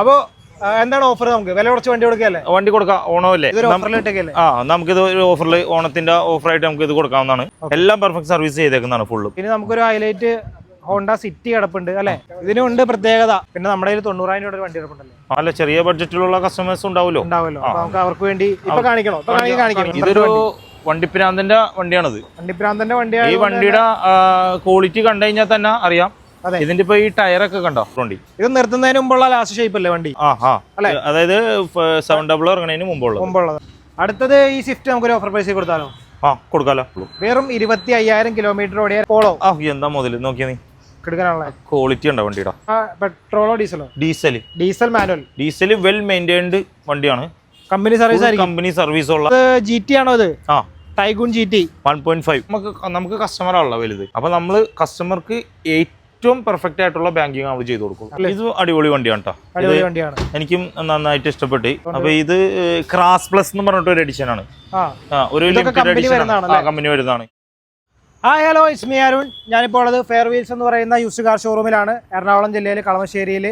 അപ്പോ എന്താണ് ഓഫർ നമുക്ക്? വില കുറച്ച് വണ്ടി കൊടുക്കല്ലേ വണ്ടി കൊടുക്കാം ഓണമല്ലേ? ആ നമുക്കിത് ഒരു ഓഫറിൽ ഓണത്തിന്റെ ഓഫറായിട്ട് നമുക്ക് ഇത് കൊടുക്കാവുന്നതാണ് എല്ലാം പെർഫെക്റ്റ് സർവീസ് ചെയ്തേക്കുന്നതാണ് ഫുള്ള് ഇനി നമുക്കൊരു ഹൈലൈറ്റ് ഹോണ്ട സിറ്റി കിടപ്പുണ്ട് അല്ലെ? ഇതിനുണ്ട് പ്രത്യേകത. പിന്നെ നമ്മുടെ കയ്യിൽ തൊണ്ണൂറായിരം രൂപയുടെ വണ്ടി കിടപ്പുണ്ടല്ലോ? അല്ല ചെറിയ ബഡ്ജറ്റിലുള്ള കസ്റ്റമേഴ്സ് ഉണ്ടാവുമല്ലോ. ഉണ്ടാവുമല്ലോ. നമുക്ക് അവർക്ക് വേണ്ടി ഇപ്പൊ കാണിക്കണോ? കാണിക്കണം? ഇതൊരു വണ്ടിപ്രാന്തന്റെ വണ്ടിയാണത്. വണ്ടിപ്രാന്തന്റെ വണ്ടിയാണ് ഈ വണ്ടിയുടെ ക്വാളിറ്റി കണ്ടു കഴിഞ്ഞാൽ തന്നെ അറിയാം. ഇതിന്റെ ഇപ്പൊ ഈ ടയറൊക്കെ കണ്ടോ വണ്ടി ഇത് നിർത്തുന്നതിന് മുമ്പുള്ള ലാസ്റ്റ് ഷേപ്പ് അല്ലേ വണ്ടി? ആ ആ. അതായത് സെവൻ ഡബിൾ ഇറങ്ങുന്നതിന് മുമ്പുള്ളത്. മുമ്പുള്ളത്. അടുത്തത് ഈ സ്വിഫ്റ്റ് നമുക്കൊരു ഓഫർ പ്രൈസ് കൊടുത്താലോ? ആ കൊടുക്കാലോ. വെറും ഇരുപത്തി അയ്യായിരം കിലോമീറ്റർ ഓടിയ പോളോ ആ എന്താ മുതൽ നോക്കിയാ നീ. ക്വാളിറ്റി ഉണ്ടോ വണ്ടിയുടെ? പെട്രോളോ ഡീസലോ diesel diesel manual diesel well maintained വണ്ടിയാണ്. കമ്പനി സർവീസ് കമ്പനി സർവീസ് ഉള്ള ഇത് ജി ടി ആണോ ഇത്? ആ. Taigun G T one point five നമുക്ക് നമുക്ക് കസ്റ്റമറാണല്ലോ വലുത്. അപ്പൊ നമ്മൾ കസ്റ്റമർക്ക് ഏറ്റവും പെർഫെക്റ്റ് ആയിട്ടുള്ള ബാങ്കിങ് അവർ ചെയ്ത് കൊടുക്കും. ഇത് അടിപൊളി വണ്ടിയാണ് കേട്ടോ അടിപൊളി വണ്ടിയാണ്. എനിക്കും നന്നായിട്ട് ഇഷ്ടപ്പെട്ടു. അപ്പൊ ഇത് ക്രാസ് പ്ലസ് എന്ന് പറഞ്ഞിട്ട് ഒരു എഡിഷൻ ആണ്. ഒരു ലിമിറ്റഡ് എഡിഷൻ കമ്പനി വരുന്നതാണ്. ആ ഹലോ ഇസ്മി അരുൺ ഞാനിപ്പോൾ ഉള്ളത് ഫെയർ വീൽസ് എന്ന് പറയുന്ന യൂസ് കാർ ഷോറൂമിലാണ് എറണാകുളം ജില്ലയിൽ കളമശ്ശേരിയിൽ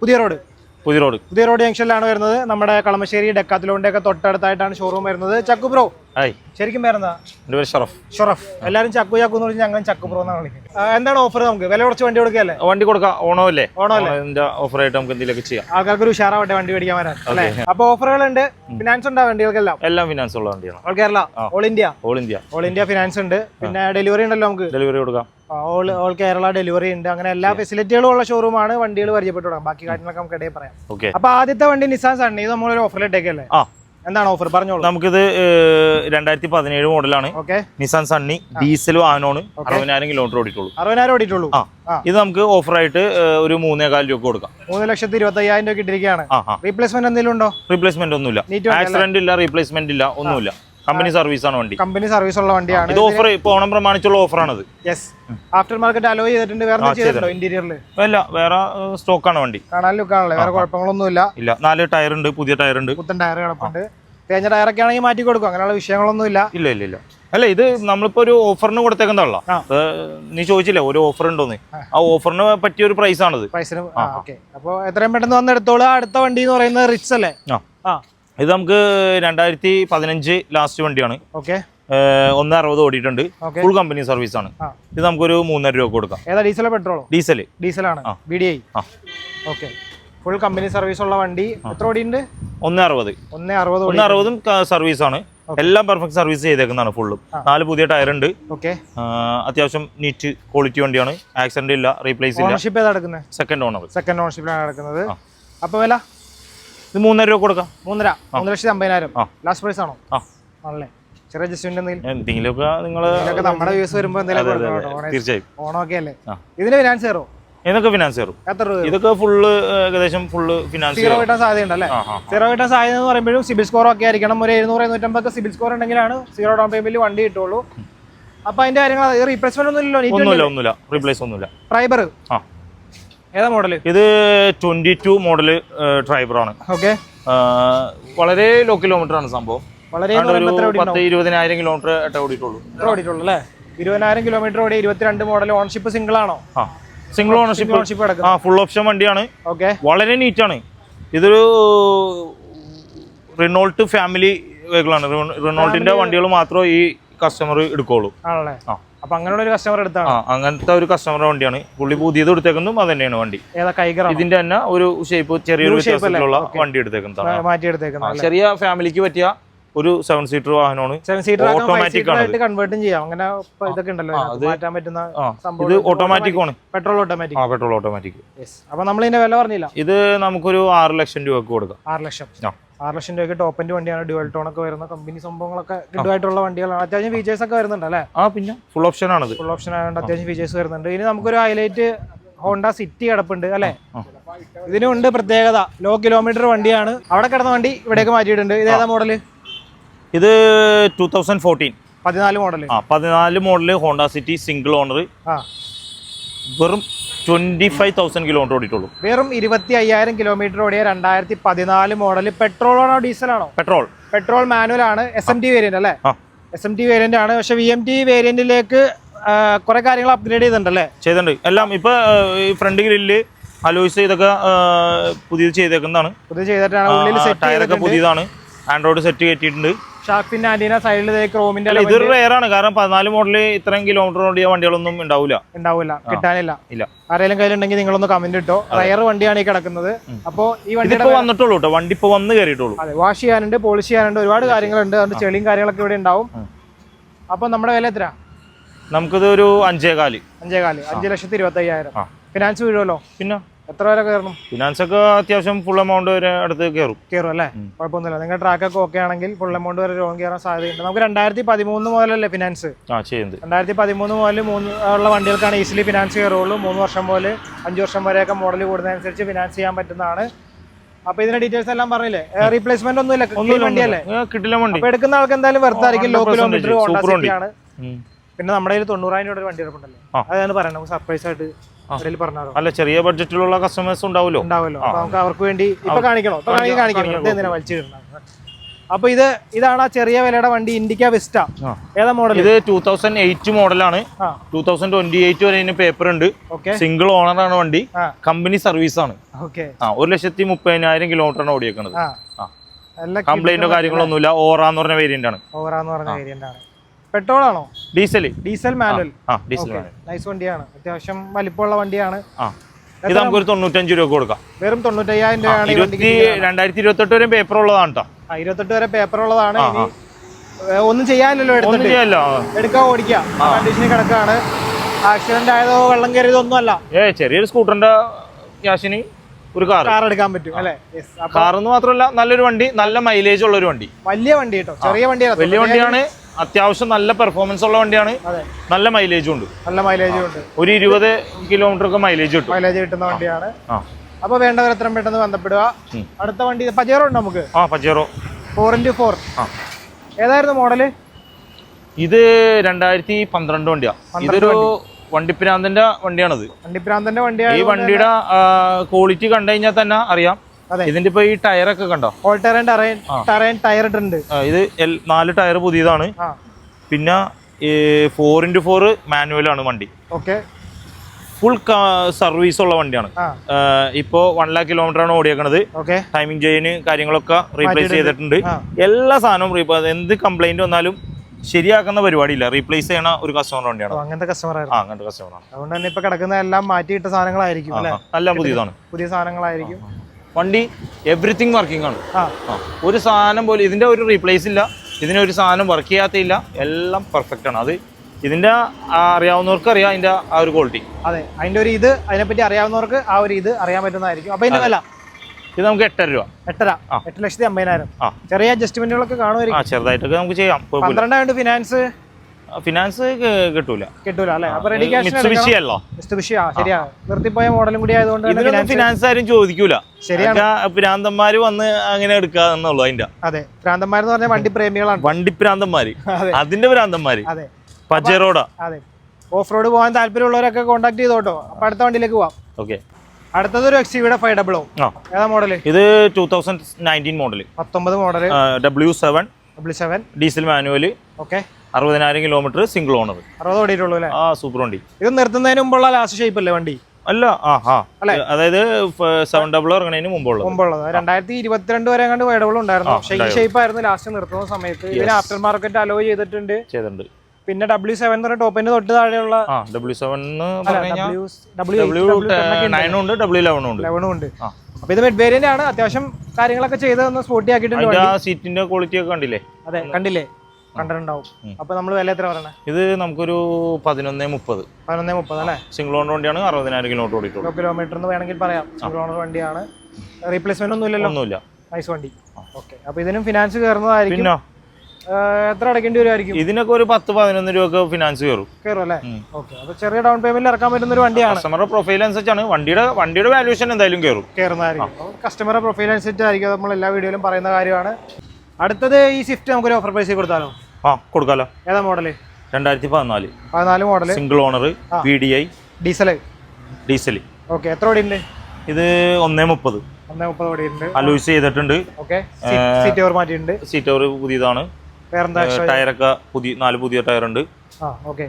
പുതിയ റോഡ് പുതിയ റോഡ് പുതിയ റോഡ് ജംഗ്ഷനിലാണ് വരുന്നത്. നമ്മുടെ കളമശ്ശേരി ഡെക്കാത്തിലോണ്ടൊക്കെ തൊട്ടടുത്തായിട്ടാണ് ഷോറൂം വരുന്നത്. Chakku bro hi. ശരിക്കും പേരെന്താ? എന്റെ പേര് ഷറഫ്. ഷറഫ്. എല്ലാവരും ചക്കു ചക്കു എന്ന് പറഞ്ഞാൽ ഞങ്ങൾ ചക്കു ബ്രോ എന്നാണ് വിളിക്കുന്നത്. ആ, എന്താണ് ഓഫർ നമുക്ക്? വില കുറച്ച് വണ്ടി കൊടുക്കല്ലേ വണ്ടി കൊടുക്കാം അല്ലേ ഓണമല്ലേ? ഓഫർ ആയിട്ട് നമുക്ക് എന്തെങ്കിലുമൊക്കെ ചെയ്യാം. ആൾക്കാർക്ക് ഒരു ഉഷാറാവട്ടെ വണ്ടി മേടിക്കാൻ വരാൻ. അല്ലേ? അപ്പൊ ഓഫറുകളുണ്ട് ഫിനാൻസ് ഉണ്ടാ വണ്ടികൾക്കെല്ലാം? എല്ലാം ഫിനാൻസ് ഉള്ള വണ്ടിയാണ് ഓൾ കേരള? ആ. All India? All India. All India finance ഉണ്ട്. പിന്നെ ഡെലിവറി ഉണ്ടല്ലോ നമുക്ക്? ഡെലിവറി കൊടുക്കാം. ഓൾ ഓൾ കേരള ഡെലിവറി ഉണ്ട്. അങ്ങനെ എല്ലാ ഫെസിലിറ്റികളും ഉള്ള ഷോറൂമാണ് വണ്ടികൾ പരിചയപ്പെട്ടു തുടങ്ങാം ബാക്കി കാര്യങ്ങളൊക്കെ നമുക്ക് ഇടയിൽ പറയാം. ഓക്കെ. അപ്പൊ ആദ്യത്തെ വണ്ടി നിസാൻ സണ്ണി ഇത് നമ്മളൊരു ഓഫറിൽ ഇട്ടേക്കല്ലേ? ആ. എന്താണ് ഓഫർ പറഞ്ഞോളൂ. നമുക്കിത് രണ്ടായിരത്തി പതിനേഴ് മോഡലാണ്. ഓക്കെ നിസാൻ സണ്ണി ഡീസലും വാഹനമാണ്. അറുപതിനായിരം കിലോമീറ്റർ ഓടിയിട്ടുള്ളൂ. അറുപതിനായിരം ഓടിയിട്ടുള്ളൂ. ആ. ഇത് നമുക്ക് ഓഫറായിട്ട് ഒരു മൂന്നേകാൽ രൂപ കൊടുക്കാം. മൂന്ന് ലക്ഷത്തി ഇരുപത്തി അയ്യായിരം രൂപ ഇട്ടിരിക്കുകയാണ് റീപ്ലേസ്മെന്റ് എന്തെങ്കിലും ഉണ്ടോ? റീപ്ലേസ്മെന്റ് ഒന്നുമില്ല. ആക്സിഡന്റ് ഇല്ല റീപ്ലേസ്മെന്റ് ഇല്ല ഒന്നുമില്ല. കമ്പനി സർവീസ് ആണ് വണ്ടി. കമ്പനി സർവീസ് ഉള്ള വണ്ടിയാണ്. ഇത് ഓഫർ ഇപ്പൊ ഓണം പ്രമാണിച്ചുള്ള ഓഫർ ആണ് യെസ് ആഫ്റ്റർ മാർക്കറ്റ് അലോ ചെയ്തിട്ടുണ്ട്. വേറെ ചെയ്തിട്ടുണ്ടോ ഇന്റീരിയറിൽ അല്ല വേറെ സ്റ്റോക്ക് ആണ് വണ്ടി. കാണാൻ ലുക്ക് ആണല്ലേ? വേറെ കുഴപ്പങ്ങളൊന്നും ഇല്ല ഇല്ല നാല് ടയർ ഉണ്ട് പുതിയ ടയർ ഉണ്ട്. പുത്തൻ ടയർ കിടപ്പുണ്ട്. തേഞ്ഞ ഒക്കെ ആണെങ്കിൽ മാറ്റി കൊടുക്കും. അങ്ങനെയുള്ള വിഷയങ്ങളൊന്നും ഇല്ല ഇല്ല ഇല്ല. ഇല്ല അല്ല ഇത് നമ്മളിപ്പോ ഒരു ഓഫറിന് കൊടുത്തേക്കുന്നതല്ല. നീ ചോദിച്ചില്ലേ ഒരു ഓഫർ ഉണ്ടോന്ന്? ആ. ഓഫറിന് പറ്റിയ ഒരു പ്രൈസ് ആണത്. പ്രൈസിന് അപ്പൊ എത്രയും പെട്ടെന്ന് വന്ന് എടുത്തോളൂ അടുത്ത വണ്ടി എന്ന് പറയുന്നത് റിച്ച് അല്ലേ? ആ. ഇത് നമുക്ക് രണ്ടായിരത്തി പതിനഞ്ച് ലാസ്റ്റ് വണ്ടിയാണ്. ഓക്കെ ഒന്ന് അറുപത് ഓടിയിട്ടുണ്ട്. ഫുൾ കമ്പനി സർവീസ് ആണ്. ഇത് നമുക്കൊരു മൂന്നര രൂപ കൊടുക്കാം. ഏതാ ഡീസലോ പെട്രോളോ ഡീസൽ ഡീസലാണ് ആണ്. B D I okay full company service ഉള്ള വണ്ടി എത്ര ഓടിയുണ്ട് ഒന്ന് അറുപത്. ഒന്ന് അറുപത് ഒന്ന് അറുപതും സർവീസ് ആണ്. എല്ലാം പെർഫെക്റ്റ് സർവീസ് ചെയ്തേക്കുന്നതാണ് ഫുള്ളും നാല് പുതിയ ടയർ ഉണ്ട്. ഓക്കെ അത്യാവശ്യം നീറ്റ് ക്വാളിറ്റി വണ്ടിയാണ്. ആക്സിഡന്റ് ഇല്ല റീപ്ലേസ് ഇല്ല. സെക്കൻഡ് ഓണർ സെക്കൻഡ് ഓണർഷിപ്പിലാണ് നടക്കുന്നത് അപ്പോൾ വില? ഇത് മൂന്നര രൂപ കൊടുക്കാം. മൂന്നര. മൂന്ന് ലക്ഷത്തി അമ്പതിനായിരം. ലാസ്റ്റ് പ്രൈസ് ആണോ? ആണല്ലേ. ചെറിയ അഡ്ജസ്റ്റ്മെന്റ് എന്തെങ്കിലും? എന്തെങ്കിലുമൊക്കെ നിങ്ങൾ നമ്മുടെ വ്യൂസ് വരുമ്പോൾ എന്തെങ്കിലും തീർച്ചയായും. ഓണമൊക്കെ അല്ലേ. ഇതിന് ഫിനാൻസ് കയറും? ഇതൊക്കെ ഫിനാൻസ് കയറും. എത്ര രൂപ ഇതൊക്കെ ഫുള്ള് ഏകദേശം ഫുള്ള് ഫിനാൻസ് സീറോ കിട്ടാൻ സാധ്യതയുണ്ടല്ലേ? സീറോ കിട്ടാൻ സാധ്യത എന്ന് പറയുമ്പോഴും സിബിൽ സ്കോർ ഒക്കെ ആയിരിക്കണം. ഒരു എഴുന്നൂറ് എഴുന്നൂറ്റമ്പത് സിബിൽ സ്കോർ ഉണ്ടെങ്കിലാണ് സീറോ ഡൗൺ പേയ്മെന്റിൽ വണ്ടി കിട്ടുള്ളൂ. അപ്പൊ അതിന്റെ കാര്യങ്ങൾ റീപ്ലേസ്മെന്റ് ഒന്നും ഇല്ലല്ലോ ഒന്നുമില്ല ഒന്നുമില്ല. റീപ്ലേസ് ഒന്നുമില്ല. ട്രൈബർ ആ. ഏതാ മോഡൽ ഇത് ട്വന്റി ടു ട്രൈബർ ആണ്. ഓക്കെ. വളരെ ലോ കിലോമീറ്റർ ആണ് സംഭവം. വളരെ പത്ത് ഇരുപതിനായിരം കിലോമീറ്റർ ഓടിയിട്ടുള്ളൂ. ഓടിയിട്ടുള്ളൂ അല്ലേ? ഇരുപതിനായിരം കിലോമീറ്റർ ഓടി ഇരുപത്തിരണ്ട് മോഡൽ ഓൺഷിപ്പ് സിംഗിൾ ആണോ? ആ സിംഗിൾ ഓണർഷിപ്പ് ഓൺഷിപ്പ് ആ ഫുൾ ഓപ്ഷൻ വണ്ടിയാണ്. ഓക്കെ. വളരെ നീറ്റാണ് ഇതൊരു റിനോൾട്ട് ഫാമിലി വെഹിക്കിൾ ആണ്. റിനോൾട്ടിന്റെ വണ്ടികൾ മാത്രമേ ഈ കസ്റ്റമർ എടുക്കുള്ളൂ ആണല്ലേ? ആ. അപ്പൊ അങ്ങനെയുള്ള ഒരു കസ്റ്റമർ എടുത്താണ്. അങ്ങനത്തെ ഒരു കസ്റ്റമറുടെ വണ്ടിയാണ്. പുള്ളി പുതിയത് എടുത്തേക്കുന്നതും അത് തന്നെയാണ് വണ്ടി. ഇതിന്റെ തന്നെ ഒരു ഷേപ്പ് ചെറിയൊരു ഷേപ്പിലുള്ള വ്യത്യാസത്തിലുള്ള വണ്ടി എടുത്തേക്കുന്നതാണ്. ചെറിയ ഫാമിലിക്ക് പറ്റിയ ഒരു സെവൻ സീറ്റർ വാഹനമാണ്. സെവൻ സീറ്റർ ഓട്ടോമാറ്റിക് ആണ് കൺവേർട്ടും ചെയ്യാം. അങ്ങനെ ഇതൊക്കെ ഉണ്ടല്ലോ മാറ്റാൻ പറ്റുന്ന ഇത് ഓട്ടോമാറ്റിക് ആണ്. പെട്രോൾ ഓട്ടോമാറ്റിക് ആ പെട്രോൾ ഓട്ടോമാറ്റിക് അപ്പൊ നമ്മൾ ഇതിന്റെ വില പറഞ്ഞില്ല. ഇത് നമുക്കൊരു ആറ് ലക്ഷം രൂപക്ക് കൊടുക്കാം. ആറ് ലക്ഷം. ആറ് ലക്ഷം രൂപയ്ക്ക് ടോപ്പ് എൻഡ് വണ്ടിയാണ് ഡ്യുവൽ ടോൺ ഒക്കെ വരുന്ന കമ്പനി സംഭവങ്ങളൊക്കെ കിട്ടുമായിട്ടുള്ള വണ്ടികളാണ്. അത്യാവശ്യം ഫീച്ചേഴ്സ് ഒക്കെ വരുന്നുണ്ട് അല്ലേ? ആ പിന്നെ ഫുൾ ഓപ്ഷൻ ആണ് ഫുൾ ഓപ്ഷൻ ആയതുകൊണ്ട് അത്യാവശ്യം ഫീച്ചേഴ്സ് വരുന്നുണ്ട്. ഇനി നമുക്കൊരു ഹൈലൈറ്റ് ഹോണ്ട സിറ്റി കിടപ്പുണ്ട് അല്ലേ. ഇതിനുണ്ട് പ്രത്യേകത. ലോ കിലോമീറ്റർ വണ്ടിയാണ്. അവിടെ കിടന്ന വണ്ടി ഇവിടേക്ക് മാറ്റിയിട്ടുണ്ട്. ഇത് ഏതാ മോഡൽ ഇത് ടൂ തൗസൻഡ് ഫോർട്ടീൻ പതിനാല് മോഡൽ ആ പതിനാല് model Honda City single owner ആ. വെറും ട്വന്റി ഫൈവ് തൗസൻഡ് കിലോമീറ്റർ ഓടിയിട്ടുള്ളൂ. വെറും ഇരുപത്തി അയ്യായിരം കിലോമീറ്റർ ഓടിയ രണ്ടായിരത്തി പതിനാല് മോഡൽ പെട്രോൾ ആണോ ഡീസൽ ആണോ പെട്രോൾ പെട്രോൾ മാനുവൽ ആണ് എസ് എം ടി വേരിയന്റ് അല്ലേ? എസ് എം ടി വേരിയന്റ് ആണ് പക്ഷെ വി എം ടി വേരിയന്റിലേക്ക് കുറെ കാര്യങ്ങൾ അപ്ഗ്രേഡ് ചെയ്തിട്ടുണ്ടല്ലേ ചെയ്തിട്ടുണ്ട്. എല്ലാം ഇപ്പൊ ഈ ഫ്രണ്ട് ഗ്രില്ല് അലോയിസ് ഇതൊക്കെ പുതിയത് ചെയ്തേക്കുന്നതാണ്. പുതിയത് ചെയ്തിട്ടാണ് ടയറൊക്കെ പുതിയതാണ്. ആൻഡ്രോയിഡ് സെറ്റ് കയറ്റിയിട്ടുണ്ട്. ഫിൻ ആന്റീന സൈഡിൽ ക്രോമിന്റെ ഇത് റെയർ ആണ്. കാരണം പതിനാല് മോഡൽ ഇത്രയും കിലോമീറ്റർ ഓടിയ വണ്ടികളൊന്നും ഉണ്ടാവില്ല ഉണ്ടാവില്ല കിട്ടാനില്ല. ഇല്ല. ആരെങ്കിലും കയ്യിലുണ്ടെങ്കിൽ നിങ്ങളൊന്ന് കമന്റ് ഇട്ടോ. റയർ വണ്ടിയാണ് ഈ കിടക്കുന്നത്. അപ്പോ ഈ വണ്ടി വന്നിട്ടുള്ളൂ കേട്ടോ വണ്ടി ഇപ്പൊ വന്ന് കയറിയിട്ടുള്ളൂ അതെ വാഷ് ചെയ്യാനുണ്ട് പോളിഷ് ചെയ്യാനുണ്ട് ഒരുപാട് കാര്യങ്ങളുണ്ട്. അതുകൊണ്ട് ചെളിയും കാര്യങ്ങളൊക്കെ ഇവിടെ ഉണ്ടാവും. അപ്പോൾ അപ്പൊ നമ്മുടെ വില എത്ര നമുക്കിത് ഒരു അഞ്ചേകാൽ. അഞ്ചേകാൽ. അഞ്ച് ലക്ഷത്തി ഇരുപത്തി അയ്യായിരം ഫിനാൻസ് വീഴുമല്ലോ പിന്നെ? എത്ര വരെ കയറണം? ഫിനാൻസ് ഒക്കെ അത്യാവശ്യം ഫുൾ എമൗണ്ട് വരെ അടുത്ത് കയറും. കയറും അല്ലേ? കുഴപ്പമൊന്നുമില്ല. നിങ്ങൾ ട്രാക്ക് ഒക്കെ ഓക്കെ ആണെങ്കിൽ ഫുൾ എമൗണ്ട് വരെ ലോൺ കയറാൻ സാധ്യതയുണ്ട്. നമുക്ക് രണ്ടായിരത്തി പതിമൂന്ന് മുതലല്ലേ ഫിനാൻസ് ആ ചെയ്യുന്നത് രണ്ടായിരത്തി പതിമൂന്ന് മുതൽ മൂന്ന് ഉള്ള വണ്ടികൾക്കാണ് ഈസിലി ഫിനാൻസ് കയറുള്ളൂ മൂന്ന് വർഷം മുതൽ അഞ്ച് വർഷം വരെയൊക്കെ മോഡൽ കൂടുന്നതനുസരിച്ച് ഫിനാൻസ് ചെയ്യാൻ പറ്റുന്നതാണ്. അപ്പൊ ഇതിന്റെ ഡീറ്റെയിൽസ് എല്ലാം പറഞ്ഞില്ലേ? റീപ്ലേസ്മെന്റ് ഒന്നുമില്ല. വണ്ടിയല്ലേ? കിട്ടില്ല വണ്ടി. എടുക്കുന്ന ആൾക്ക് എന്തായാലും വെറുതായിരിക്കും ലോ കിലോമീറ്റർ ഓട്ടോ സിറ്റിയാണ് ആണ്. പിന്നെ നമ്മുടെ കയ്യിൽ തൊണ്ണൂറായിരം രൂപയുടെ ഒരു വണ്ടി ഉണ്ടല്ലോ അതാണ് പറയുന്നത് നമുക്ക് സർപ്രൈസ് ആയിട്ട്. അല്ല ചെറിയ ബഡ്ജറ്റിലുള്ള കസ്റ്റമേഴ്സ് ഉണ്ടാവുമല്ലോ. ഉണ്ടാവുമല്ലോ. നമുക്ക് അവർക്ക് വേണ്ടി ഇപ്പൊ കാണിക്കണോ? ഇപ്പൊ കാണിക്കണം? അപ്പൊ ഇത് ഇതാണ് ആ ചെറിയ വിലയുടെ വണ്ടി ഇൻഡിക്ക വിസ്റ്റ ഏതാ മോഡൽ ഇത് ടൂ തൗസൻഡ് എയ്റ്റ് മോഡലാണ് ടൂ തൗസൻഡ് ട്വന്റി എയ്റ്റ് വരെ ഇതിന് പേപ്പർ ഉണ്ട്. സിംഗിൾ ഓണർ ആണ് വണ്ടി. കമ്പനി സർവീസ് ആണ്. ഒരു ലക്ഷത്തി മുപ്പതിനായിരം കിലോമീറ്ററാണ് ഓടിയേക്കുന്നത് കംപ്ലൈന്റോ കാര്യങ്ങളൊന്നുമില്ല. ഓറ എന്ന് പറഞ്ഞ വേരിയന്റ് ആണ്. എന്ന് പറഞ്ഞ വേരിയന്റ് ആണ്. പെട്രോൾ ആണോ diesel diesel manual. Diesel nice വണ്ടിയാണ്. അത്യാവശ്യം വലിപ്പമുള്ള വണ്ടിയാണ്. ഇത് നമുക്കൊരു തൊണ്ണൂറ്റഞ്ച് രൂപ കൊടുക്കാം. വെറും തൊണ്ണൂറ്റയ്യായിരം രൂപയാണ് രണ്ടായിരത്തി ഇരുപത്തെട്ട് വരെ പേപ്പർ ഉള്ളതാണ് കേട്ടോ ഇരുപത്തെട്ട് വരെ പേപ്പർ ഉള്ളതാണ് ഒന്നും ചെയ്യാനില്ലല്ലോ ഒന്നും എടുക്കാം എടുക്കാൻ ഓടിക്കാം കണ്ടീഷനിൽ കിടക്കാണ്. ആക്സിഡന്റ് ആയതോ വെള്ളം കയറിയതോ ഒന്നും അല്ല ഏ ചെറിയൊരു സ്കൂട്ടറിന്റെ ക്യാഷിന് ഒരു കാർ കാർ എടുക്കാൻ പറ്റും അല്ലേ. കാർ എന്ന് മാത്രമല്ല നല്ലൊരു വണ്ടി നല്ല മൈലേജ് ഉള്ള ഒരു വണ്ടി. വലിയ വണ്ടി കേട്ടോ. ചെറിയ വണ്ടിയാണ്. വലിയ വണ്ടിയാണ്. അത്യാവശ്യം നല്ല പെർഫോമൻസ് ഉള്ള വണ്ടിയാണ്. നല്ല മൈലേജും ഉണ്ട്. നല്ല മൈലേജും ഉണ്ട്. ഒരു ഇരുപത് കിലോമീറ്റർ ഒക്കെ മൈലേജ് കിട്ടും. മൈലേജ് കിട്ടുന്ന വണ്ടിയാണ്. അപ്പൊ വേണ്ടവർ എത്രയും പെട്ടെന്ന് ബന്ധപ്പെടുക. അടുത്ത വണ്ടി പജേറോ ഉണ്ട് നമുക്ക്? ആ പജേറോ ഫോർ ഇന്റു ഫോർ ആ. ഏതായിരുന്നു മോഡൽ? ഇത് രണ്ടായിരത്തി പന്ത്രണ്ട് വണ്ടിയാ ഇതൊരു വണ്ടിപ്രാന്തന്റെ വണ്ടിയാണത്. വണ്ടിപ്രാന്തന്റെ വണ്ടിയാണ് ഈ വണ്ടിയുടെ ക്വാളിറ്റി കണ്ടു കഴിഞ്ഞാൽ തന്നെ അറിയാം. ഇതിന്റെ ഇപ്പൊ ഈ ടയറൊക്കെ കണ്ടോ? ഓൾ ടയർ ടറൈൻ ടയർ ഇട്ടുണ്ട് ഇത് നാല് ടയർ പുതിയതാണ്. പിന്നെ ഫോർ ഇന്റു ഫോർ മാനുവൽ ആണ് വണ്ടി. ഓക്കെ ഫുൾ സർവീസ് ഉള്ള വണ്ടിയാണ്. ഇപ്പോ വൺ ലാക്ക് കിലോമീറ്റർ ആണ് ഓടിയേക്കണത്. ടൈമിംഗ് ചെയിന് കാര്യങ്ങളൊക്കെ റീപ്ലേസ് ചെയ്തിട്ടുണ്ട്. എല്ലാ സാധനവും റീപ്ലേസ് എന്ത് കംപ്ലൈന്റ് വന്നാലും ശരിയാക്കുന്ന പരിപാടിയില്ല. റീപ്ലേസ് ചെയ്യണ ഒരു കസ്റ്റമർ വണ്ടിയാണ്. അങ്ങനത്തെ കസ്റ്റമർ അങ്ങനത്തെ കസ്റ്റമറാണ് അതുകൊണ്ട് തന്നെ ഇപ്പൊ കിടക്കുന്ന എല്ലാം മാറ്റിയിട്ട സാധനങ്ങളായിരിക്കും അല്ല? എല്ലാം പുതിയതാണ്. പുതിയ സാധനങ്ങളായിരിക്കും. വണ്ടി എവറിത്തിങ് വർക്കിംഗ് ആണ്. ഒരു സാധനം പോലും ഇതിന്റെ ഒരു റീപ്ലേസ് ഇല്ല ഇതിന് ഒരു സാധനം വർക്ക് ചെയ്യാത്തില്ല എല്ലാം പെർഫെക്റ്റ് ആണ്. അത് ഇതിന്റെ അറിയാവുന്നവർക്ക് അറിയാം അതിന്റെ ആ ഒരു ക്വാളിറ്റി അതെ അതിന്റെ ഒരു ഇത് അതിനെപ്പറ്റി അറിയാവുന്നവർക്ക് ആ ഒരു ഇത് അറിയാൻ പറ്റുന്നതായിരിക്കും. അപ്പൊ ഇതിന്റെ വില? ഇത് നമുക്ക് എട്ടര രൂപ. എട്ടര. എട്ട് ലക്ഷത്തി അമ്പതിനായിരം. ആ. ചെറിയ അഡ്ജസ്റ്റ്മെന്റുകളൊക്കെ കാണുമായിരിക്കും. ചെറുതായിട്ടൊക്കെ നമുക്ക് ചെയ്യാം. പന്ത്രണ്ടായിട്ട് ഫിനാൻസ് ഫിനാൻസ് കിട്ടൂല. കിട്ടൂല അല്ലേ? അപ്പൊ റെഡി ക്യാഷ് മിത്സുബിഷി അല്ലോ വിഷയ ശരിയാ. നിർത്തിപ്പോയ മോഡലും കൂടി ആയതുകൊണ്ട് ഫിനാൻസ് ആരും ചോദിക്കൂല. ശരിയാണ്. ഭ്രാന്തന്മാര് വന്ന് അങ്ങനെ എടുക്കുക എന്നുള്ളു അതിന്റെ. അതെ. ഭ്രാന്തന്മാരെന്ന് പറഞ്ഞാൽ വണ്ടി പ്രേമികളാണ്. വണ്ടി ഭ്രാന്തന്മാര്. അതിന്റെ ഭ്രാന്തന്മാര്. അതെ. അതെ. ഓഫ് റോഡ് പോകാൻ താല്പര്യമുള്ളവരൊക്കെ കോൺടാക്ട് ചെയ്തോട്ടോ. അപ്പൊ അടുത്ത വണ്ടിയിലേക്ക് പോവാം. ഓക്കെ. അടുത്തത് ഒരു എക്സിയുടെ ഫൈവ് ഡബിൾ ഏതാ മോഡൽ ഇത് ടൂ തൗസൻഡ് നയന്റീൻ മോഡൽ പത്തൊമ്പത് model W seven W seven diesel manual okay അറുപതിനായിരം കിലോമീറ്റർ സിംഗിൾ ഓണർ അറുപത് ഓടിയിട്ടുള്ളൂ അല്ലേ? ആ സൂപ്പർ വണ്ടി. ഇത് നിർത്തുന്നതിന് മുമ്പുള്ള ലാസ്റ്റ് ഷേപ്പ് അല്ലേ വണ്ടി? അല്ല ആ ആ. അതായത് സെവൻ ഡബിൾ ഇറങ്ങുന്നതിന് മുമ്പുള്ളത്. മുമ്പുള്ളത്. രണ്ടായിരത്തി ഇരുപത്തിരണ്ട് വരെ കണ്ട് വൈഡബിൾ ഉണ്ടായിരുന്നു. ഷേപ്പ് ആയിരുന്നു ലാസ്റ്റ് നിർത്തുന്ന സമയത്ത്. ഇതിന് ആഫ്റ്റർ മാർക്കറ്റ് അലോ ചെയ്തിട്ടുണ്ട്. ചെയ്തിട്ടുണ്ട്. പിന്നെ ഡബ്ല്യു സെവൻ എന്ന് പറഞ്ഞ ടോപ്പിന്റെ തൊട്ട് താഴെയുള്ള ഡബ്ല്യു സെവൻ ഉണ്ട്. ഡബ്ല്യു ലെവനും ഉണ്ട്. ലെവനും ഉണ്ട്. അപ്പൊ ഇത് മിഡ് വേരിയന്റ് ആണ്. അത്യാവശ്യം കാര്യങ്ങളൊക്കെ ചെയ്ത് സ്പോട്ടി ആക്കിയിട്ടുണ്ട് സീറ്റിന്റെ ക്വാളിറ്റി ഒക്കെ കണ്ടില്ലേ? അതെ കണ്ടില്ലേ? കണ്ടിട്ടുണ്ടാവും. അപ്പൊ നമ്മൾ വില എത്ര പറയണേ? ഇത് നമുക്കൊരു പതിനൊന്ന് മുപ്പത്. പതിനൊന്നേ മുപ്പത് അല്ലേ? സിംഗിൾ ഓണർ വണ്ടിയാണ് അറുപതിനായിരം കിലോമീറ്റർ ഓടിയിട്ടുള്ളൂ. കിലോ കിലോമീറ്റർ എന്ന് വേണമെങ്കിൽ പറയാം. സിംഗിൾ ഓണർ വണ്ടിയാണ്. റീപ്ലേസ്മെന്റ് ഒന്നും ഇല്ലല്ലോ ഒന്നുമില്ല. നൈസ് വണ്ടി. ഓക്കെ അപ്പൊ ഇതിനും ഫിനാൻസ് കയറുന്നതായിരിക്കും. പിന്നെ? എത്ര അടക്കേണ്ടി വരുമായിരിക്കും? ഇതിനൊക്കെ ഒരു പത്ത് പതിനൊന്ന് രൂപ ഫിനാൻസ് കയറും. കയറും അല്ലേ. ഓക്കെ അപ്പൊ ചെറിയ ഡൗൺ പേയ്മെന്റ് ഇറക്കാൻ പറ്റുന്ന ഒരു വണ്ടിയാണ്. കസ്റ്റമറുടെ പ്രൊഫൈൽ അനുസരിച്ചാണ്. വണ്ടിയുടെ വണ്ടിയുടെ വാല്യൂഷൻ എന്തായാലും കയറും. കയറുന്നതായിരിക്കും. കസ്റ്റമറുടെ പ്രൊഫൈൽ അനുസരിച്ചായിരിക്കും. നമ്മൾ എല്ലാ വീഡിയോയിലും പറയുന്ന കാര്യമാണ്. അടുത്തത് ഈ സ്വിഫ്റ്റ് നമുക്കൊരു ഓഫർ പ്രൈസിൽ കൊടുത്താലോ? ആ കൊടുക്കാലോ. ഏതാ മോഡൽ? രണ്ടായിരത്തി പതിനാല്. പതിനാല് model. Single owner P D I diesel diesel okay എത്ര ഓടി ഉണ്ട് ഇത് ഒന്നേ മുപ്പത്. ഒന്നേ മുപ്പത് ഓടി ഉണ്ട് അലൂസ് ചെയ്തിട്ടുണ്ട്. ഓക്കെ സീറ്റ് ഓവർ മാറ്റിയിട്ടുണ്ട്. സീറ്റ് ഓവർ പുതിയതാണ്? ടയറൊക്കെ പുതിയ നാല് പുതിയ ടയർ ഉണ്ട് ആ ഓക്കെ.